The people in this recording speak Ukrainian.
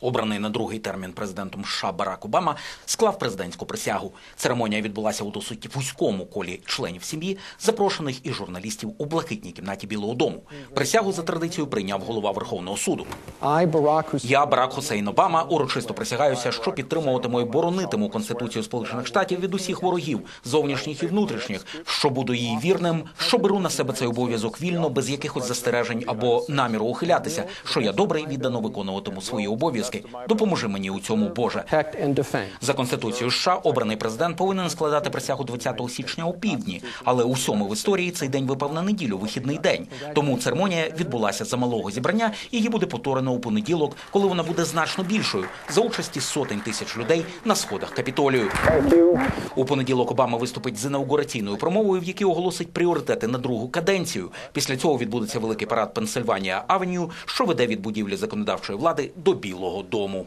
Обраний на другий термін президентом США Барак Обама склав президентську присягу. Церемонія відбулася у досить вузькому колі членів сім'ї, запрошених і журналістів у блакитній кімнаті Білого Дому. Присягу за традицією прийняв голова Верховного суду. Я, Барак Хусейн Обама, урочисто присягаюся, що підтримуватиму і боронитиму Конституцію Сполучених Штатів від усіх ворогів, зовнішніх і внутрішніх, що буду їй вірним, що беру на себе цей обов'язок вільно, без якихось застережень або наміру ухилятися, що я добре і віддано виконуватиму свої обов'язки. Допоможи мені у цьому, Боже. За конституцією США обраний президент повинен складати присягу 20 січня у півдні, але у всьому в історії цей день випав на неділю, вихідний день. Тому церемонія відбулася за малого зібрання, і її буде повторено у понеділок, коли вона буде значно більшою за участі сотень тисяч людей на сходах капітолію. У понеділок Обама виступить з інаугураційною промовою, в якій оголосить пріоритети на другу каденцію. Після цього відбудеться великий парад Пенсильванія Авеню, що веде від будівлі законодавчої влади до Білого Дому.